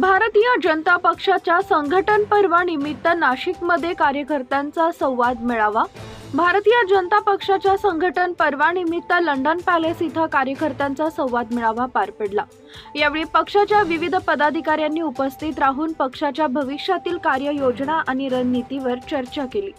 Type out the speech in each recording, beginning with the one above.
भारतीय जनता पक्षाच्या संघटन पर्वानिमित्त नाशिकमध्ये कार्यकर्त्यांचा संवाद मिळावा. भारतीय जनता पक्षाच्या संघटन पर्वानिमित्त लंडन पॅलेस इथं कार्यकर्त्यांचा संवाद मेळावा पार पडला. यावेळी पक्षाच्या विविध पदाधिकाऱ्यांनी उपस्थित राहून पक्षाच्या भविष्यातील कार्ययोजना आणि रणनीतीवर चर्चा केली.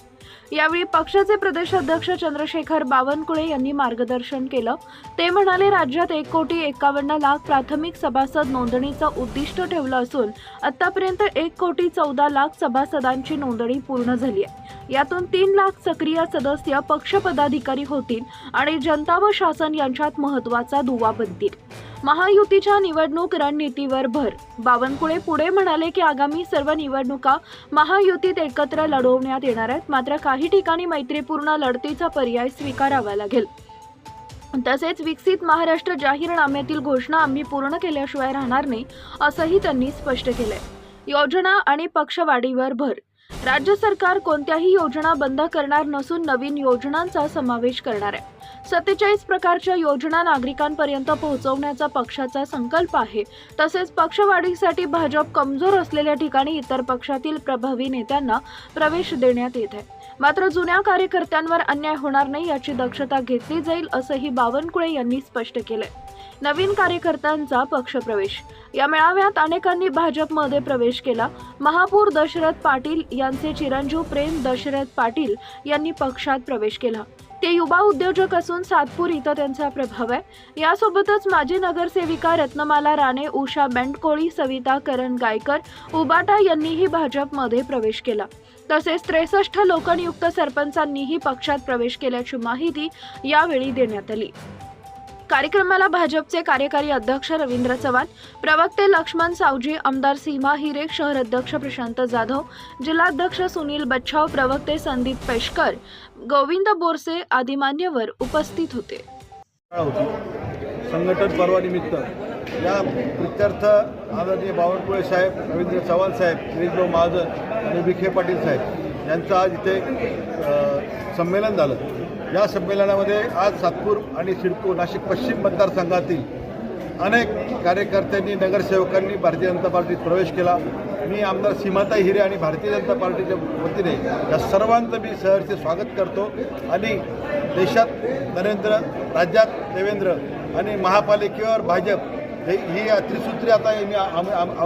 यावेळी पक्षाचे प्रदेशाध्यक्ष चंद्रशेखर बावनकुळे यांनी मार्गदर्शन केलं. ते म्हणाले राज्यात एक कोटी एकावन्न लाख प्राथमिक सभासद नोंदणीचं उद्दिष्ट ठेवलं असून आतापर्यंत एक कोटी चौदा लाख सभासदांची नोंदणी पूर्ण झाली आहे. यातून तीन लाख सक्रिय सदस्य पक्ष पदाधिकारी होतील आणि जनता व शासन यांच्यात महत्त्वाचा दुवा बनतील. महायुतीच्या निवडणूक रणनीतीवर भर. बावनकुळे पुढे म्हणाले की आगामी सर्व निवडणुका महायुतीत एकत्र लढवण्यात येणार आहेत. मात्र काही ठिकाणी मैत्रीपूर्ण लढतीचा पर्याय स्वीकारावा लागेल. तसेच विकसित महाराष्ट्र जाहीरनाम्यातील घोषणा आम्ही पूर्ण केल्याशिवाय राहणार नाही असंही त्यांनी स्पष्ट केलंय. योजना आणि पक्षवाढीवर भर. राज्य सरकार कोणत्याही योजना बंद करणार नसून नवीन योजनांचा समावेश करणार आहे. सत्तेचाळीस प्रकारच्या योजना नागरिकांपर्यंत पोहोचवण्याचा पक्षाचा संकल्प आहे. तसेच पक्षवाढीसाठी भाजप कमजोर असलेल्या ठिकाणी इतर पक्षातील प्रभावी नेत्यांना प्रवेश देण्यात येत आहे. मात्र जुन्या कार्यकर्त्यांवर अन्याय होणार नाही याची दक्षता घेतली जाईल असंही बावनकुळे यांनी स्पष्ट केलंय. नवीन कार्यकर्त्यांचा पक्षप्रवेश. या मेळाव्यात अनेकांनी भाजपमध्ये प्रवेश केला. महापौर दशरथ पाटील यांचे चिरंजीव प्रेम दशरथ पाटील यांनी पक्षात प्रवेश केला. ते युवा उद्योजक असून सातपूर इथं त्यांचा प्रभाव आहे. यासोबतच माजी नगरसेविका रत्नमाला राणे उषा बेंडकोळी सविता करण गायकर उबाटा यांनीही भाजपमध्ये प्रवेश केला. तसेच त्रेसष्ट लोकनियुक्त सरपंचांनीही पक्षात प्रवेश केल्याची माहिती यावेळी देण्यात आली. कार्यक्रमाला भाजपचे कार्यकारी अध्यक्ष रवींद्र चव्हाण प्रवक्ते लक्ष्मण सावजी आमदार सीमा हिरे शहर अध्यक्ष प्रशांत जाधव जिल्हाध्यक्ष सुनील बच्छाव प्रवक्ते संदीप पेशकर गोविंद बोरसे आदी मान्यवर उपस्थित होते. संघटन पर्वानिमित्त या प्रित्यर्थ आदरणीय बावनकुळे साहेब रवींद्र चव्हाण साहेब गिरीशभाऊ महाजन आणि विखे पाटील साहेब यांचं आज इथे संमेलन झालं. या संमेलनामध्ये आज सातपूर आणि सिडको नाशिक पश्चिम मतदारसंघातील अनेक कार्यकर्त्यांनी नगरसेवकांनी भारतीय जनता पार्टीत प्रवेश केला. मी आमदार सीमाताई हिरे आणि भारतीय जनता पार्टीच्या वतीने या सर्वांचं मी सहर्ष स्वागत करतो. आणि देशात नरेंद्र राज्यात देवेंद्र आणि महापालिकेवर भाजप हे ही त्रिसूत्री आता मी आम- आम-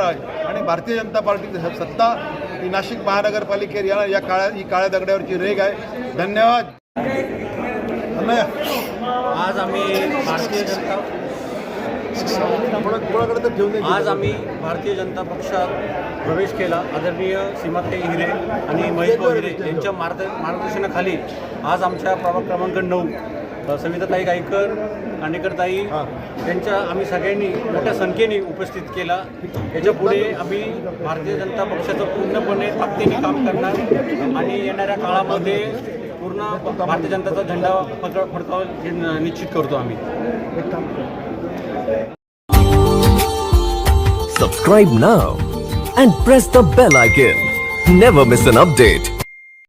आहे. आणि भारतीय जनता पार्टीची सत्ता ही नाशिक महानगरपालिकेवर या या काळ्या ही काळ्या दगड्यावरची रेग आहे. धन्यवाद. आज आम्ही भारतीय जनता. आज आम्ही भारतीय जनता पक्षात प्रवेश केला. आदरणीय सीमाताई हिरे आणि महेश हिरे यांच्या मार्ग मार्गदर्शनाखाली आज आमच्या प्रभाग क्रमांक नऊ सविताताई गायकर कांडेकरताई यांच्या आम्ही सगळ्यांनी मोठ्या संख्येने उपस्थित केला. याच्यापुढे आम्ही भारतीय जनता पक्षाचं पूर्णपणे ताकदीने काम करणार आणि येणाऱ्या काळामध्ये पूर्ण भारतीय जनताचा झेंडा फडकाव हे निश्चित करतो आम्ही. सबस्क्राईब ना and press the bell icon never miss an update